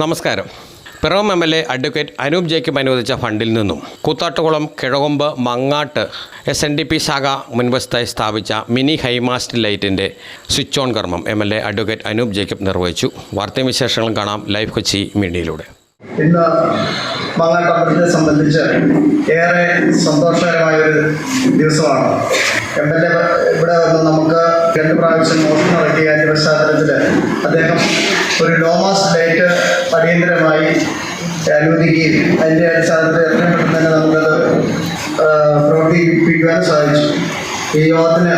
നമസ്കാരം. Piravom M L A advocate Anoop Jacob അനുവദിച്ച ഫണ്ടിൽ നിന്നും Koothattukulam Kizhakombu Mangattu S N D P ശാഖ മുൻവശത്തായി സ്ഥാപിച്ച മിനി ഹൈമാസ്റ്റ് ലൈറ്റിന്റെ സ്വിച്ച് ഓൺ കർമ്മം M L A advocate Anoop Jacob നിർവഹിച്ചു. വാർത്തയും വിശേഷങ്ങളും കാണാം ലൈവ് കൊച്ചി മീഡിയയിലൂടെ. ഇന്ന് മങ്ങാട്ടമ്പലത്തെ സംബന്ധിച്ച് ഏറെ സന്തോഷകരമായ ഒരു ദിവസമാണ്. എം എൽ എ ഇവിടെ വന്ന് നമുക്ക് രണ്ട് പ്രാവശ്യം മോഷണം നടത്തിയ അതിന്റെ പശ്ചാത്തലത്തിൽ അദ്ദേഹം ഒരു ലോമാസ് ഡേറ്റ് അടിയന്തരമായി അനുവദിക്കുകയും അതിന്റെ അടിസ്ഥാനത്തിൽ എത്രയും പെട്ടെന്ന് തന്നെ നമുക്കത് പ്രവർത്തിപ്പിക്കുവാൻ സാധിച്ചു. ഈ യോഗത്തിന്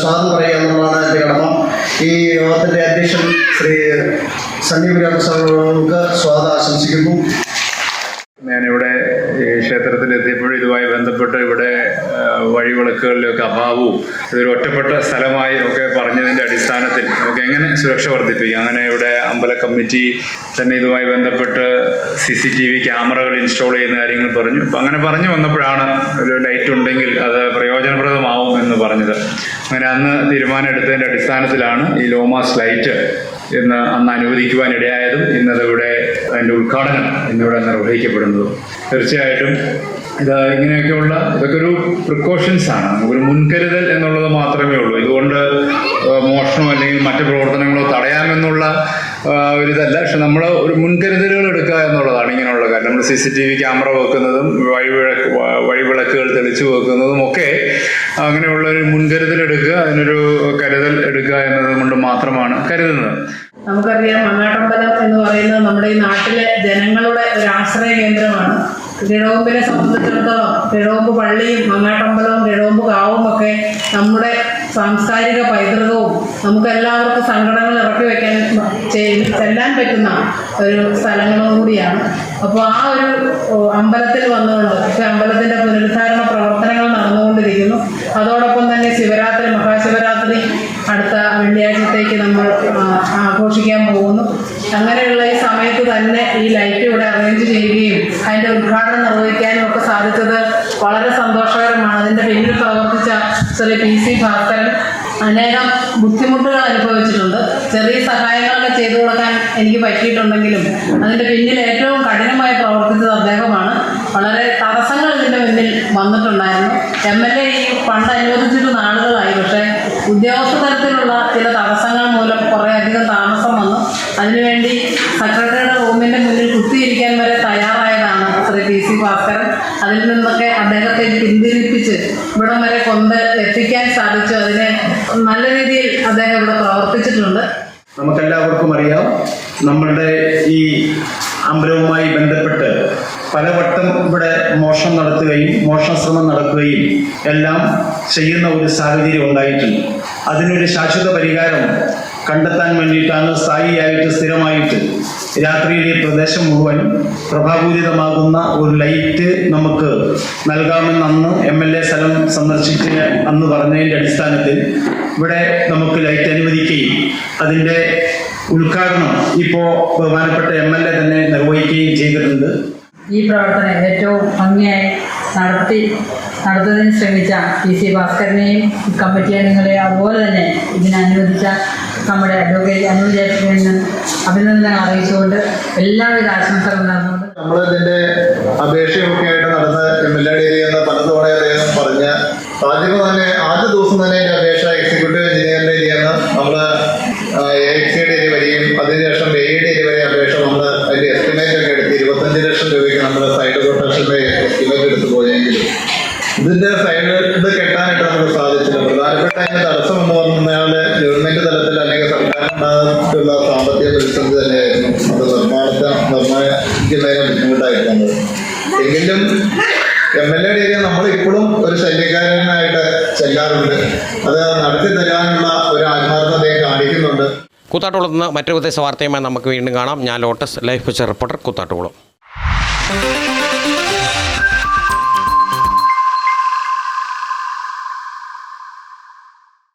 സ്വാഗതം പറയുക എന്നുള്ളതാണ് എന്റെ കടമ. ഈ യോഗത്തിന്റെ അധ്യക്ഷൻ ശ്രീ സന്ദീപ് സാറുകൾക്ക് സ്വാഗതം ആശംസിക്കുന്നു ഞാനിവിടെ ഈ ക്ഷേത്രത്തിൽ എത്തിയപ്പോൾ ഇതുമായി ബന്ധപ്പെട്ട് ഇവിടെ ആ, വഴിവിളക്കുകളിലൊക്കെ അഭാവവും ഇതൊരു ഒറ്റപ്പെട്ട സ്ഥലമായി ഒക്കെ പറഞ്ഞതിന്റെ അടിസ്ഥാനത്തിൽ നമുക്ക് എങ്ങനെ സുരക്ഷ വർദ്ധിപ്പിക്കാം? അങ്ങനെ ഇവിടെ അമ്പല കമ്മിറ്റി തന്നെ ഇതുമായി ബന്ധപ്പെട്ട് സി സി ടി വി ക്യാമറകൾ ഇൻസ്റ്റാൾ ചെയ്യുന്ന കാര്യങ്ങൾ പറഞ്ഞു. അപ്പം അങ്ങനെ പറഞ്ഞു വന്നപ്പോഴാണ് ഒരു ലൈറ്റ് ഉണ്ടെങ്കിൽ അത് പ്രയോജനപ്രദമാവും എന്ന് പറഞ്ഞത്. അങ്ങനെ അന്ന് തീരുമാനം എടുത്തതിന്റെ അടിസ്ഥാനത്തിലാണ് ഈ ലോമാസ് ലൈറ്റ് ഇന്ന് അന്ന് അനുവദിക്കുവാൻ ഇടയായതും ഇന്നതിവിടെ അതിന്റെ ഉദ്ഘാടനം ഇന്നിവിടെ നിർവഹിക്കപ്പെടുന്നതും. തീർച്ചയായിട്ടും ഇത് ഇങ്ങനെയൊക്കെയുള്ള ഇതൊക്കെ ഒരു പ്രിക്കോഷൻസ് ആണ്. നമുക്കൊരു മുൻകരുതൽ പക്ഷെ നമ്മൾ ഒരു മുൻകരുതലുകൾ എടുക്കുക എന്നുള്ളതാണ് ഇങ്ങനെയുള്ള കാര്യം. നമ്മൾ C C T V camera വെക്കുന്നതും വഴിവിളക്ക് വഴിവിളക്കുകൾ തെളിച്ചു വെക്കുന്നതും ഒക്കെ അങ്ങനെയുള്ള ഒരു മുൻകരുതൽ എടുക്കുക അതിനൊരു കരുതൽ എടുക്കുക എന്നത് കൊണ്ട് മാത്രമാണ് കരുതുന്നത്. നമുക്കറിയാം മങ്ങാട്ടമ്പലം എന്ന് പറയുന്നത് നമ്മുടെ ഈ നാട്ടിലെ ജനങ്ങളുടെ ഒരു ആശ്രയ കേന്ദ്രമാണ്. കിഴവമ്പിനെ സംബന്ധിച്ചിടത്തോളം കിഴവമ്പ് പള്ളിയും മങ്ങാട്ടമ്പലവും കിഴവമ്പ് കാവും ഒക്കെ നമ്മുടെ സാംസ്കാരിക പൈതൃകവും നമുക്ക് എല്ലാവർക്കും സങ്കടങ്ങൾ ഇറക്കി വെക്കാൻ ചെല്ലാൻ പറ്റുന്ന ഒരു സ്ഥലങ്ങളും കൂടിയാണ്. അപ്പോൾ ആ ഒരു അമ്പലത്തിൽ വന്നുകൊണ്ട് ഇപ്പം അമ്പലത്തിന്റെ പുനരുദ്ധാരണ പ്രവർത്തനങ്ങൾ നടന്നുകൊണ്ടിരിക്കുന്നു. അതോടൊപ്പം തന്നെ ശിവരാത്രി മഹാശിവരാത്രി അടുത്ത വെള്ളിയാഴ്ചത്തേക്ക് നമ്മൾ ആഘോഷിക്കാൻ പോകുന്നു. അങ്ങനെയുള്ള ഈ സമയത്ത് തന്നെ ഈ ലൈറ്റ് ഇവിടെ അറേഞ്ച് ചെയ്യുകയും അതിന്റെ ഉദ്ഘാടനം നിർവഹിക്കാനും ഒക്കെ സാധിച്ചത് വളരെ സന്തോഷകരമാണ്. അതിന്റെ പിന്നിൽ പ്രവർത്തിച്ച ശ്രീ പി. സി. ഭാസ്കരൻ അനേകം ബുദ്ധിമുട്ടുകൾ അനുഭവിച്ചിട്ടുണ്ട്. ചെറിയ സഹായങ്ങളൊക്കെ ചെയ്തു കൊടുക്കാൻ എനിക്ക് പറ്റിയിട്ടുണ്ടെങ്കിലും അതിന്റെ പിന്നിൽ ഏറ്റവും കഠിനമായി പ്രവർത്തിച്ചത് അദ്ദേഹമാണ്. വളരെ തടസ്സങ്ങൾ ഇതിന്റെ മുന്നിൽ വന്നിട്ടുണ്ടായിരുന്നു. എം. എൽ. എ ഈ ഫണ്ട് അനുവദിച്ചിട്ട് നാളുകളായി പക്ഷേ ഉദ്യോഗസ്ഥ തലത്തിലുള്ള ചില തടസ്സങ്ങൾ മൂലം കുറെ അധികം താമസം വന്നു. അതിനുവേണ്ടി സെക്രട്ടറിയുടെ റൂമിന്റെ മുന്നിൽ കുത്തിയിരിക്കാൻ വരെ തയ്യാറായതാണ് ശ്രീ പി. സി. ഭാസ്കരൻ. അതിൽ നിന്നൊക്കെ ഇവിടം വരെ കൊണ്ട് എത്തിക്കാൻ സാധിച്ചു. അതിനെ നല്ല രീതിയിൽ അദ്ദേഹം ഇവിടെ പ്രവർത്തിച്ചിട്ടുണ്ട്. നമുക്കെല്ലാവർക്കും അറിയാം നമ്മളുടെ ഈ അമ്പലവുമായി ബന്ധപ്പെട്ട് പലവട്ടം ഇവിടെ മോഷണം നടത്തുകയും മോഷണശ്രമം നടക്കുകയും എല്ലാം ചെയ്യുന്ന ഒരു സാഹചര്യം ഉണ്ടായിട്ടുണ്ട്. അതിനൊരു ശാശ്വത പരിഹാരം കണ്ടെത്താൻ വേണ്ടിയിട്ടാണ് സ്ഥായിയായിട്ട് സ്ഥിരമായിട്ട് രാത്രിയിലെ പ്രദേശം മുഴുവൻ പ്രഭാപൂരിതമാകുന്ന ഒരു ലൈറ്റ് നമുക്ക് നൽകാമെന്ന് അന്ന് എം എൽ എ സ്ഥലം സന്ദർശിച്ച് അന്ന് പറഞ്ഞതിന്റെ അടിസ്ഥാനത്തിൽ ഇവിടെ നമുക്ക് ലൈറ്റ് അനുവദിക്കുകയും അതിന്റെ ഉദ്ഘാടനം ഇപ്പോൾ ബഹുമാനപ്പെട്ട എം എൽ എ തന്നെ നിർവഹിക്കുകയും ചെയ്തിട്ടുണ്ട്. ഈ പ്രവർത്തനം ഏറ്റവും ഭംഗിയായി നടത്തി നടത്തുന്നതിന് ശ്രമിച്ച പി സി ഭാസ്കരനെയും കമ്മിറ്റി അംഗങ്ങളെയും അതുപോലെ തന്നെ ഇതിനെ അനുവദിച്ച നമ്മുടെ അഡ്വക്കേറ്റ് അനിൽ ജേട്ടനെ അഭിനന്ദനം അറിയിച്ചുകൊണ്ട് എല്ലാവിധ ആശംസകളും നടന്നുകൊണ്ട് നമ്മൾ ഇതിന്റെ അപേക്ഷയൊക്കെ ആയിട്ട് നടന്ന് എം എൽ എ ഡയറിയെന്ന് പലതവണ അദ്ദേഹം പറഞ്ഞ ആദ്യമേ തന്നെ ആദ്യ ദിവസം തന്നെ എന്റെ അപേക്ഷ എക്സിക്യൂട്ടീവ് എഞ്ചിനീയറിന്റെ ചെയ്യുന്ന നമ്മൾ എ എക്സ് ഡയറി വരെയും അതിനുശേഷം എ ഡയറി വരെ അപേക്ഷ നമ്മൾ അതിന്റെ എസ്റ്റിമേറ്റ് ഒക്കെ എടുത്ത് ഇരുപത്തഞ്ച് ലക്ഷം രൂപയ്ക്ക് നമ്മൾ സൈഡ് പ്രൊട്ടക്ഷന്റെ എസ്റ്റിമേറ്റ് എടുത്ത് പോയെങ്കിലും ഇതിന്റെ സൈഡ് ഇത് കെട്ടാനായിട്ട് നമുക്ക് സാധിച്ചില്ല പ്രധാനപ്പെട്ട അതിന്റെ തടസ്സം എന്ന് പറഞ്ഞാൽ ഗവൺമെന്റ് തലത്തിൽ അല്ലെങ്കിൽ സർക്കാരിനുള്ള സാമ്പത്തിക പ്രതിസന്ധി തന്നെയായിരുന്നു. അത് നിർമ്മാണത്തെ നിർമ്മാണിക്കുന്നതിന് ബുദ്ധിമുട്ടായിട്ടുണ്ട്. എങ്കിലും എം എൽ എയുടെ ഏരിയ നമ്മളിപ്പോഴും ഒരു ശല്യക്കാരനായിട്ട് ചെല്ലാറുണ്ട്. അത് നടത്തി തരാനുള്ള ഒരു ആത്മാർത്ഥതയെ കാണിക്കുന്നുണ്ട്. കൂത്താട്ടുകുളത്ത് നിന്ന് മറ്റൊരു ദിവസ വാർത്തയുമായി നമുക്ക് വീണ്ടും കാണാം. ഞാൻ ലോട്ടസ് ലൈഫ് റിപ്പോർട്ടർ കൂത്താട്ടുകുളം